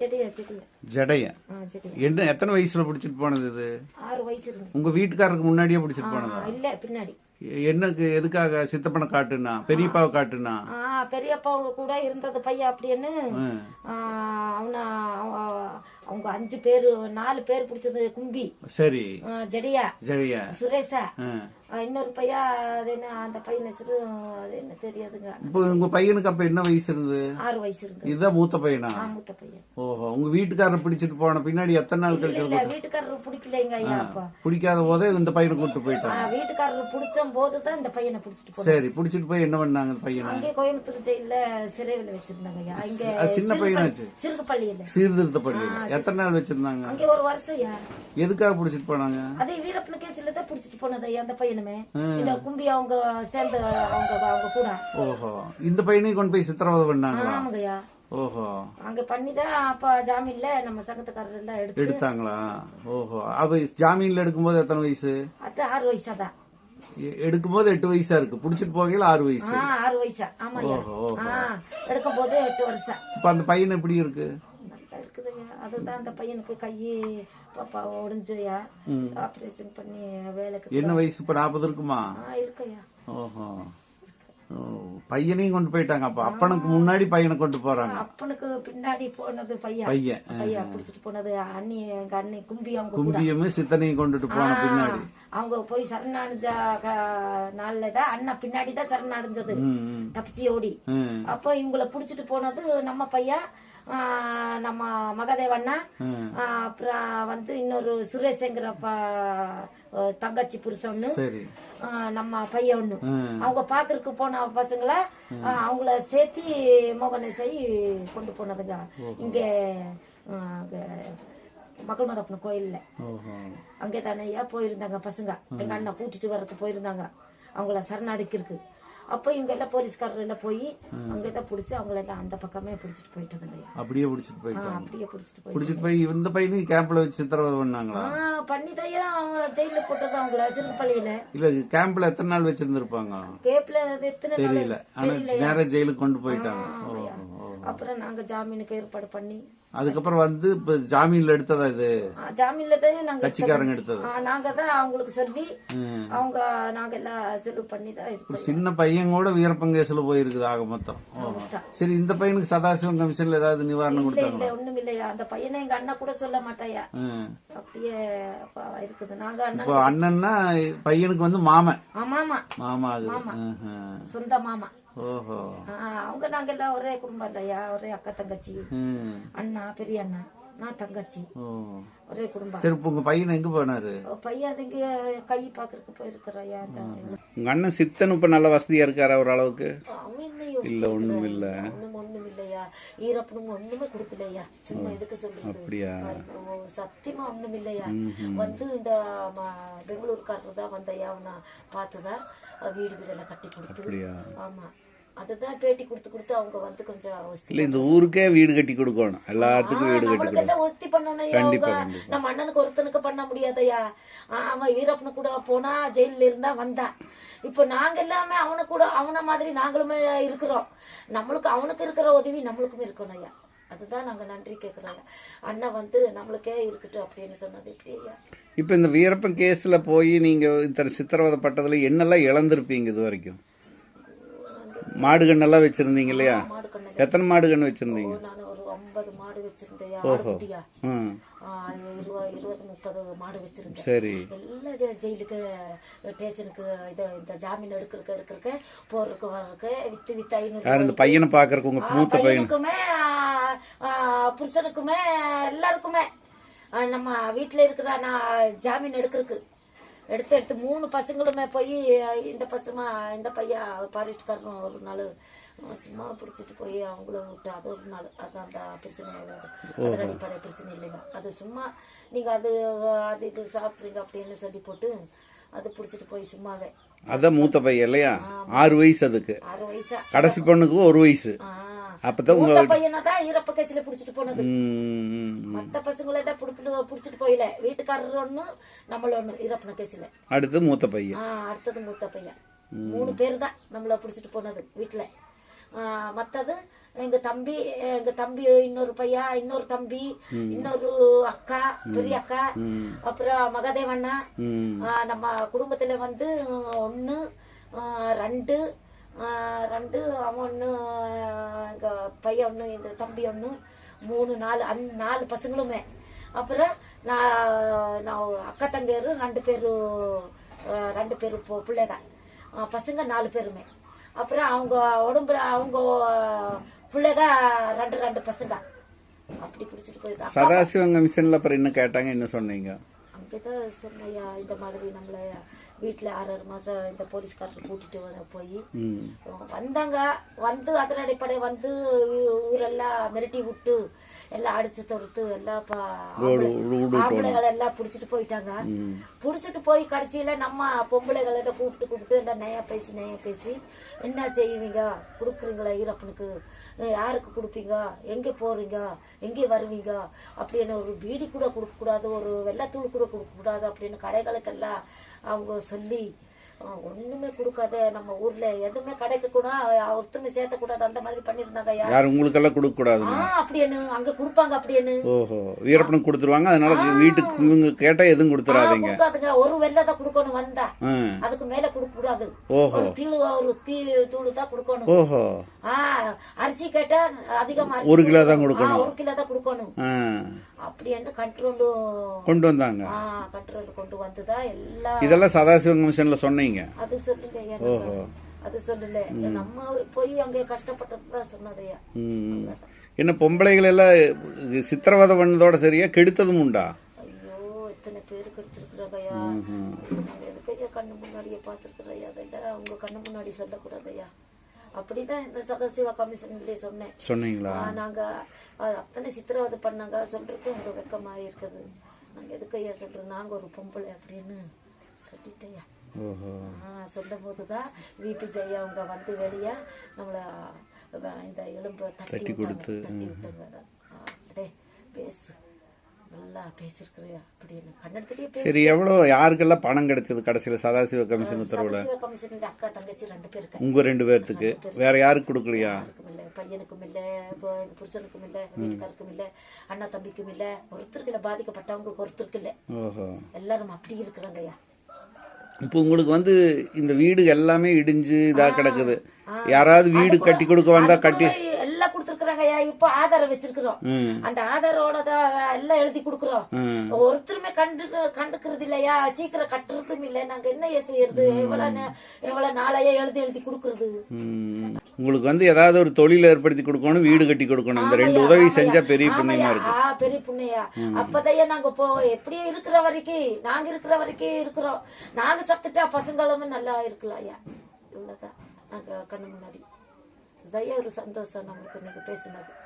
ஜடைய என்ன எத்தனை வயசுல பிடிச்சிட்டு போனது இது? ஆறு வயசு இருந்து. உங்க வீட்டுக்காரருக்கு முன்னாடியே பிடிச்சிட்டு போனதா? இல்ல பின்னாடி. என்னக்கு எதுக்காக? சித்தப்பனை காட்டுனா? பெரியப்பாவை காட்டுனா? பெரியப்பா கூட இருந்தது பையன் அப்படின்னு. அவன அவ- அவங்க அஞ்சு பேரு நாலு பேர் பிடிச்சது கும்பி. சரி. ஜெடியா. ஜடைய. சுரேஷா. இன்னொரு பையன் அது என்ன அந்த பையன் ஹெசரு அது என்ன தெரியாதுங்க. இப்போ உங்க பையனுக்கு அப்ப என்ன வயசு இருந்தது? ஆறு வயசு இருந்து இதுதான் மூத்த பையனா? மூத்த பையன். ஓஹோ உங்க வீட்டுக்காரர் பிடிச்சிட்டு போன பின்னாடி எத்தனை நாள் கழிச்சு வீட்டுக்காரர் பிடிக்கலைங்க ஐயா அப்பா. பிடிக்காத போதே இந்த பையனை கூட்டு ஆ, போயிட்டாங்க வீட்டுக்காரர் பிடிச்ச போதுதான் இந்த பையனை பிடிச்சிட்டு சரி பிடிச்சிட்டு போய் என்ன பண்ணாங்க இந்த பையனை? அங்கே கோயம்புத்தூர் ஜெயில சிறைவில் வச்சிருந்தாங்க ஐயா. இங்க சின்ன பையனாச்சு? சிறுகுப்பள்ளியில. சீர்திருத்த பள்ளியில. எத்தனை நாள் வச்சிருந்தாங்க? அங்கே ஒரு வருஷம் எதுக்காக பிடிச்சிட்டு போனாங்க? அதே வீரப்பன கேஸ்ல தான் பிடிச்சிட்டு போனது அந்த பையனுமே. இந்த கும்பி அவங்க சேர்ந்து அவங்க அவங்க கூட. ஓஹோ. இந்த பையனையும் கொண்டு போய் சித்திரவதை பண்ணாங்களா? ஆமாங்கய்யா ஓஹோ. அங்க பண்ணிதான் அப்ப ஜாமீன்ல நம்ம சங்கத்துக்காரர் எல்லாம் எடுத்து எடுத்தாங்களா? ஓஹோ. அப்ப ஜாமீன்ல எடுக்கும்போது எத்தனை வயசு? அது ஆறு வயசாதான் எ- எடுக்கும்போது எட்டு வயசா இருக்கு. புடிச்சிட்டு போகையில ஆறு வயசு. ஆறு வயசா. ஆமா ஓஹோ, எடுக்கும் போது எட்டு வருஷம். இப்ப அந்த பையன் எப்படி இருக்கு? அதுதான் அந்த பையனுக்கு கையி பாப்பா உடஞ்சுயா ஆபரேஷன் பண்ணி வேலைக்கு என்ன வயசு? இப்ப நாற்பது இருக்குமா? ஆ இருக்குய்யா. ஓஹோ. பையனையும் கொண்டு போயிட்டாங்க அப்ப. அப்பனுக்கு முன்னாடி பையனை கொண்டு போறாங்க. அப்பனுக்கு பின்னாடி போனது பையன். பையன். பையன் பிடிச்சிட்டு போனது அண்ணி எங்க அண்ணி கும்பி அவங்க கும்பியமே சித்தனையும் கொண்டுட்டு போன பின்னாடி. அவங்க போய் சரணடைஞ்ச க- நாள்ல தான் அண்ணா பின்னாடி தான் சரணடைஞ்சது. ம், ம், தப்பிச்சு ஓடி. அப்போ இவங்கள புடிச்சிட்டு போனது நம்ம பையன். நம்ம மகதேவண்ணா அப்புறம் வந்து இன்னொரு சுரேஷங்கிற தங்கச்சி புருஷன் ஒண்ணு சரி. ஆ, நம்ம பையன் ஒண்ணு. அவங்க பாக்குறதுக்கு போன பசங்கள அவங்கள சேர்த்தி மோகனேசை கொண்டு போனதுங்க. இங்க மக்கள் மதப்பன கோயில்ல. அங்கே தானே போயிருந்தாங்க பசங்க. எங்க அண்ணன் கூட்டிட்டு வரக்கு போயிருந்தாங்க. அவங்கள சரணடைக்கிறதுக்கு அப்போ இவங்க எல்லாம் போலீஸ்காரர் எல்லாம் போய் அங்கே தான் பிடிச்சி அவங்கள எல்லாம் அந்த பக்கமே பிடிச்சிட்டு போயிட்டதுங்க அப்படியே பிடிச்சிட்டு போயிட்டாங்க. அப்படியே பிடிச்சிட்டு போய் பிடிச்சிட்டு போய் இந்த பையனையும் கேம்ப்ல வச்சு சித்திரவதை பண்ணாங்களா? ஆ பண்ணிதையா அவங்க ஜெயில போட்டது அவங்கள சிறுபள்ளியில இல்ல கேம்ப்ல எத்தனை நாள் வச்சிருந்திருப்பாங்க? அது எத்தனை தெரியல. ஆனா நேரா ஜெயிலுக்கு கொண்டு போயிட்டாங்க. அப்புறம் நாங்க ஜாமீனுக்கு ஏற்பாடு பண்ணி அதுக்கப்புறம் வந்து இப்ப ஜாமீன்ல எடுத்ததா இது? ஜாமீன்ல தான் நாங்க கட்சிக்காரங்க எடுத்தது. நாங்க தான் அவங்களுக்கு சொல்லி. அவங்க நாங்க எல்லாம் செலவு பண்ணி தான் சின்ன பையன் கூட வீரப்பங்கேசில் போயிருக்குது ஆக மொத்தம். சரி இந்த பையனுக்கு சதாசிவம் கமிஷன்ல ஏதாவது நிவாரணம் கொடுத்தாங்க இல்ல ஒண்ணும் இல்லையா அந்த பையனை எங்க அண்ணா கூட சொல்ல மாட்டாயா. அப்படியே அப்பா இருக்குது. நாங்க அண்ணன்னா பையனுக்கு வந்து மாமன். மாமா. ம்ஹும். சொந்த மாமா. அவங்க நாங்க எல்லாம் ஒரே குடும்பம் இல்லையா ஒரே அக்கா தங்கச்சி. அண்ணா பெரிய அண்ணா. நான் தங்கச்சி. ஒரே குடும்பம். சரி உங்க பையன் எங்க போனாரு? பையன் அது இங்க கை பாக்குறதுக்கு போயிருக்கிறாயா? உங்க அண்ணன் சித்தன் இப்ப நல்ல வசதியா இருக்காரு ஓரளவுக்கு அவன் என்ன இல்ல ஒண்ணும் இல்ல. இல்லையா? ஈரப்பனும் ஒண்ணுமே கொடுக்கலையா? சும்மா எதுக்கு சொல்றது? ஐயோ, சத்தியமா ஒண்ணும் இல்லையா? வந்து இந்த பெங்களூர்காரர் தான் வந்தையா அவனை பார்த்துதான் வீடு வீடெல்லாம் கட்டி கொடுத்து. ஆமா. அதுதான் பேட்டி கொடுத்து கொடுத்து அவங்க வந்து கொஞ்சம் இல்ல இந்த ஊருக்கே வீடு கட்டி கொடுக்கணும். எல்லாத்துக்கும் வீடு கட்டி எல்லாம் ஒஸ்தி பண்ணணும். நம்ம அண்ணனுக்கு ஒருத்தனுக்கு பண்ண முடியாதயா? அவன் வீரப்பனு கூட போனா ஜெயில இருந்தா வந்தான் இப்போ நாங்க எல்லாமே அவனு கூட அவன மாதிரி நாங்களுமே இருக்கிறோம். நம்மளுக்கு அவனுக்கு இருக்கிற உதவி நம்மளுக்கும் இருக்கணும் ஐயா. அதுதான் நாங்க நன்றி கேக்குறோம் அண்ணா வந்து நம்மளுக்கே இருக்கட்டும் அப்படின்னு சொன்னது இப்படி ஐயா? இப்ப இந்த வீரப்பன் கேஸ்ல போய் நீங்க இத்தனை சித்திரவதைப்பட்டதுல என்னெல்லாம் இழந்திருப்பீங்க இது வரைக்கும்? மாடு கண்ணெல்லாம் வச்சிருந்தீங்க இல்லையா எத்தனை மாடு கண்ணு வச்சிருந்தீங்க ஐம்பது மாடு வச்சிருந்தேன். இருபது இருபது முப்பது மாடு வச்சிருந்தேன். சரி. இது ஜெயிலுக்கு ஸ்டேஷனுக்கு இது இந்த ஜாமீன் எடுக்கிறக்கு எடுக்கிறக்கு போறதுக்கு வர்றதுக்கு வித்து வித்து ஐநூறு இந்த பையனை பாக்குறக்கு உங்க மூத்த பையனுக்குமே புருஷனுக்குமே எல்லாருக்குமே. நம்ம வீட்டுல இருக்கிற நான் ஜாமீன் எடுக்கிறதுக்கு. எடுத்து எடுத்து மூணு பசங்களுமே போய் இந்த பசங்க இந்த பையன் பாரிஸ்காரன் ஒரு நாள் சும்மா பிடிச்சிட்டு போய் அவங்கள விட்டு அது ஒரு நாள். அது அந்த பிரச்சனை அது அடிப்படை பிரச்சனை இல்லைங்க. அது சும்மா நீங்க அது அது இது சாப்பிட்றீங்க அப்படின்னு சொல்லி போட்டு அது பிடிச்சிட்டு போய் சும்மாவே. அதான் மூத்த பையன் இல்லையா? ஆறு வயசு அதுக்கு. ஆறு வயசா. கடைசி பொண்ணுக்கு ஒரு வயசு. ஆ. அப்பதான் உங்க பையனை தான் ஈரப்ப கேசில புடிச்சிட்டு போனது. மத்த பசங்களை புடிக்கணும் புடிச்சிட்டு போயில. வீட்டுக்காரர் ஒண்ணு நம்மள ஒண்ணு ஈரப்பன கேசில. அடுத்து மூத்த பையன். அடுத்தது மூத்த பையன். மூணு பேர் தான் நம்மள புடிச்சிட்டு போனது வீட்டுல மற்றது எங்க தம்பி எங்க தம்பி இன்னொரு பையன் இன்னொரு தம்பி இன்னொரு அக்கா பெரிய அக்கா அப்புறம் மகதேவண்ணா. நம்ம குடும்பத்துல வந்து ஒன்று ரெண்டு ரெண்டு அவன் ஒன்று எங்க பையன் ஒன்று இந்த தம்பி ஒன்று மூணு நாலு அந் நாலு பசங்களுமே. அப்புறம் நான் நான் அக்கா தங்கையரு ரெண்டு பேரு ரெண்டு பேரு பொ- பிள்ளைங்க. பசங்க நாலு பேருமே. அப்புறம் அவங்க உடம்புல அவங்க பிள்ளைங்க ரெண்டு ரெண்டு பசங்க. அப்படி பிடிச்சிட்டு போயிருக்காங்க சதாசிவங்க மிஷன்ல அப்புறம் என்ன கேட்டாங்க என்ன சொன்னீங்க? அங்கதான் சொன்னையா இந்த மாதிரி நம்மள வீட்டுல ஆறு ஆறு மாசம் இந்த போலீஸ்காரர் கூட்டிட்டு வர போய் வந்தாங்க. வந்து அதன் அடிப்படை வந்து ஊரெல்லாம் மிரட்டி விட்டு எல்லாம் அடிச்சு தொடுத்து எல்லாம் ஆம்பளைகளை எல்லாம் புடிச்சிட்டு போயிட்டாங்க. புடிச்சிட்டு போய் கடைசியில நம்ம பொம்பளைகளை கூப்பிட்டு கூப்பிட்டு எல்லாம் நயா பேசி நயா பேசி என்ன செய்வீங்க? கொடுக்குறீங்களா ஈரப்பனுக்கு? யாருக்கு கொடுப்பீங்க? எங்க போறீங்க? எங்கே வருவீங்க? அப்படின்னு ஒரு பீடி கூட கொடுக்க கூடாது ஒரு வெள்ளத்தூள் கூட கொடுக்க கூடாது அப்படின்னு கடைகளுக்கெல்லாம் அவங்க சொல்லி ஒண்ணுமே கொடுக்காத நம்ம ஊர்ல எதுவுமே கிடைக்க கூட ஒருத்தருமே சேர்த்த கூடாது அந்த மாதிரி பண்ணிருந்தாங்க யார் உங்களுக்கெல்லாம் கொடுக்க கூடாது அப்படின்னு அங்க கொடுப்பாங்க அப்படின்னு ஓஹோ வீரப்பனுக்கு கொடுத்துருவாங்க அதனால வீட்டுக்கு இவங்க கேட்டா எதுவும் கொடுத்துறாதீங்க. கொடுக்காதுங்க. ஒரு வெள்ளை தான் கொடுக்கணும் வந்தா. அதுக்கு மேல கொடுக்க கூடாது ஓஹோ. ஒரு தீளு ஒரு தீ தூள் தான் கொடுக்கணும். ஓஹோ. ஆ அரிசி கேட்டா அதிகமா ஒரு கிலோ தான் கொடுக்கணும். ஒரு கிலோ தான் கொடுக்கணும். ஆ. அப்படின்னு கண்ட்ரோலும் கொண்டு வந்தாங்க. கண்ட்ரோல் கொண்டு வந்துதான் எல்லாம் இதெல்லாம் சதாசிவங்க மிஷன்ல சொன்னீங்க. அது சொல்லுங்க ஐயா நாங்க. அது சொல்லல. நம்ம போய் அங்க கஷ்டப்பட்டதுதான் சொன்னதையா. என்ன பொம்பளைகள் எல்லாம் சித்திரவதை பண்ணதோட சரியா கெடுத்ததும் உண்டா? ஐயோ எத்தனை பேருக்கு எடுத்திருக்கிறாங்கய்யா நாங்க எதுக்கையா கண்ணு முன்னாடியே பார்த்துருக்குறையா அதெல்லாம் உங்க கண்ணு முன்னாடி சொல்லக்கூடாதையா? அப்படிதான் இந்த சதாசிவா கமிஷன்லயே சொன்னேன். சொன்னீங்களா? நாங்க அத்தனை சித்திரவதை பண்ணாங்க. சொல்றதுக்கு உங்க வெக்கமா இருக்குது. நாங்க எதுக்கையா சொல்றோம் நாங்க ஒரு பொம்பளை அப்படின்னு சொல்லிட்டேயா சொல்லும் போதுதான் விபி ஜெயா அவங்க வந்து வெளியே நம்மள இந்த எலும்பு தட்டி கொடுத்து தட்டி விட்டாங்க. அடே பேசு. நல்லா பேசியிருக்கிறியா அப்படின்னு கண்ணெடுத்துட்டே பேச சரி எவ்வளவு யாருக்கெல்லாம் பணம் கிடைச்சது கடைசியில? சதாசிவ கமிஷன் உத்தரவுல? கமிஷன் அக்கா தங்கச்சி ரெண்டு பேருக்கு. உங்க ரெண்டு பேர்த்துக்கு? வேற யாருக்கு கொடுக்கலையா? இல்ல பையனுக்கும் இல்ல புருஷனுக்கும் இல்ல வீட்டுக்காருக்கும் இல்ல அண்ணா தம்பிக்கும் இல்ல ஒருத்தருக்கு இல்ல பாதிக்கப்பட்டவங்களுக்கு ஒருத்தருக்கு இல்ல. ஓஹோ. எல்லாரும் அப்படி இருக்கிறாங்கய்யா இப்போ உங்களுக்கு வந்து இந்த வீடு எல்லாமே இடிஞ்சு இதா கிடக்குது. யாராவது வீடு கட்டி கொடுக்க வந்தா கட்டி கொடுத்துருக்காங்கய்யா இப்போ ஆதாரம் வச்சிருக்கிறோம். அந்த ஆதாரோட எல்லாம் எழுதி கொடுக்குறோம். ஒருத்தருமே கண்டு கண்டுக்கிறது இல்லையா? சீக்கிரம் கட்டுறதும் இல்ல. நாங்க என்ன செய்யறது? எவ்வளவு எவ்வளவு நாளையா எழுதி எழுதி கொடுக்கறது. உங்களுக்கு வந்து ஏதாவது ஒரு தொழில் ஏற்படுத்தி கொடுக்கணும் வீடு கட்டி கொடுக்கணும். இந்த ரெண்டு உதவி செஞ்சா பெரிய புண்ணியமா இருக்கு பெரிய புண்ணையா. அப்பதையே நாங்க போ எப்படியே இருக்கிற வரைக்கும் நாங்க இருக்கிற வரைக்கும் இருக்கிறோம். நாங்க சத்துட்டா பசங்களும் நல்லா இருக்கலாம் ஐயா இவ்வளவுதான். நாங்க கண்ணு முன்னாடி. இதையே ஒரு சந்தோஷம் நம்மளுக்கு இன்னைக்கு பேசினது.